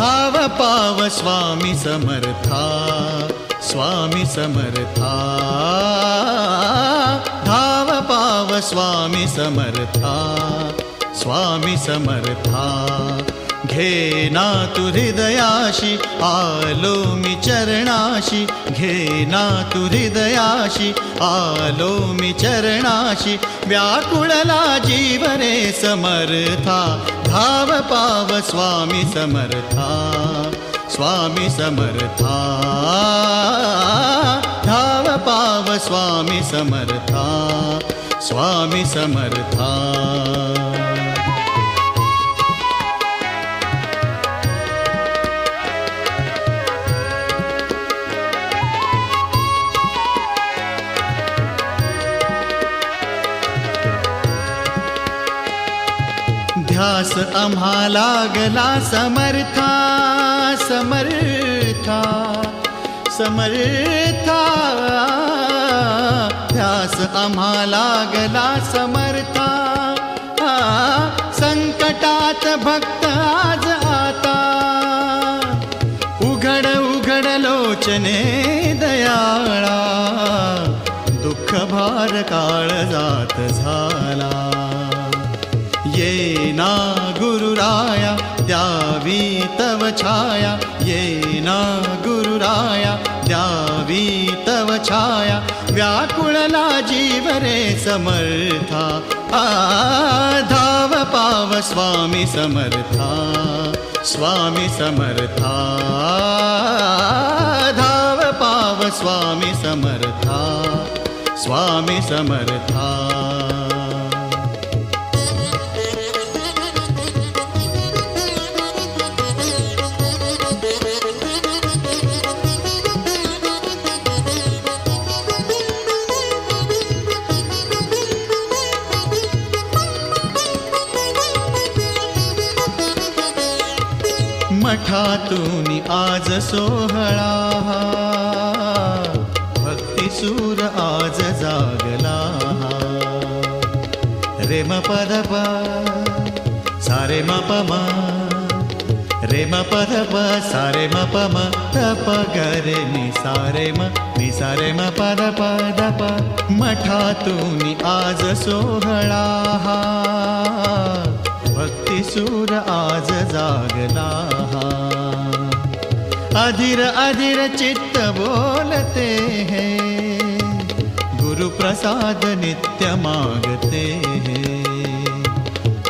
धाव पाव स्वामी समर्था स्वामी समर्था. धाव पाव स्वामी समर्था स्वामी समर्था. घेना तु तू हृदयाशी आलो मी चरणाशी. घेना तु तू हृदयाशी आलो मी चरणाशी. व्याकुळला जीवने समर्था धाव पाव स्वामी समर्था स्वामी समर्था. धाव पाव स्वामी समर्था स्वामी समर्था. ध्यास आम्हाला लागला समर्था समर्था समर्था. ध्यास आम्हाला गला समर्था संकटात भक्त आज आता. उघड उघड लोचने दयाळा दुःख भार काळ जात झाला. ये ना गुरुराया द्यावी तव छाया। ये ना गुरुराया द्यावी तव छाया। व्याकुळला जीवरे समर्था आ धाव पाव स्वामी समर्था स्वामी समर्था धाव पाव स्वामी समर्था स्वामी समर्था। मठातून आज सोहळा भक्तिसूर आज जागला रे म पद प सारे म प म. रे म पद प सारे म प म. त प ग रे नि सारे म नि सारे म पद पद प मठातून आज सोहळा भक्तिसूर आज जागला अधीर अधीर चित्त बोलते हैं। गुरु प्रसाद नित्य मागते हैं।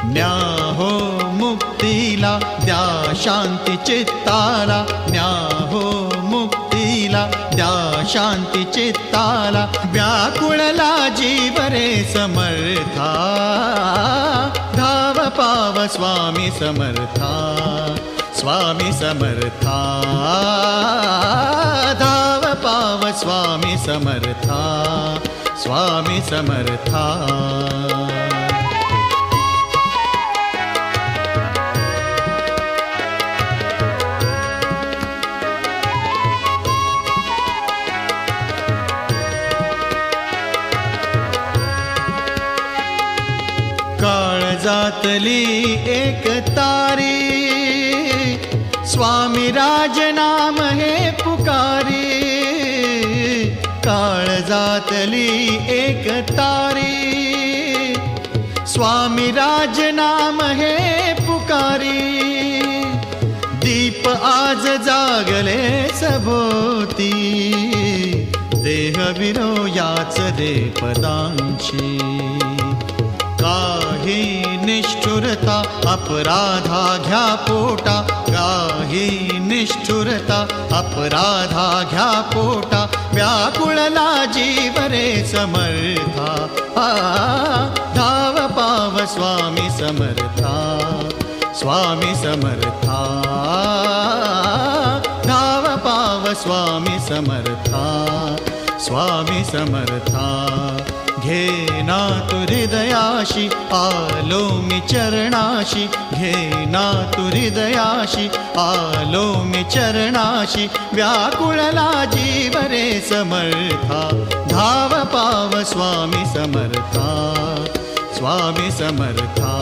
न्या हो मुक्तीला द्या शांती चित्ताला। न्या हो मुक्तीला द्या शांती चित्ताला। व्याकुळला जीवरे समर्था। स्वामी समर्था स्वामी समर्था. धाव पाव स्वामी समर्था स्वामी समर्था. जातली एक तारी. स्वामी राजनाम हे पुकारी. काळजातली एक तारी. स्वामी राजनाम हे पुकारी. दीप आज जागले सभोती देह विरो याच रे पदांची. निष्ठुरता अपराधा घ्या पोटा. काही निष्ठुरता अपराधा घ्या पोटा. व्याकुळला जीव रे समर्था. आ, धाव पाव स्वामी समर्था. स्वामी समर्था. धाव पाव स्वामी समर्था. स्वामी समर्था. घे ना हृदयाशी आलो मी चरणाशी. घेना तु हृदयाशी आलो मी चरणाशी. व्याकुळला जीव रे समर्था धाव पाव स्वामी समर्था स्वामी समर्था.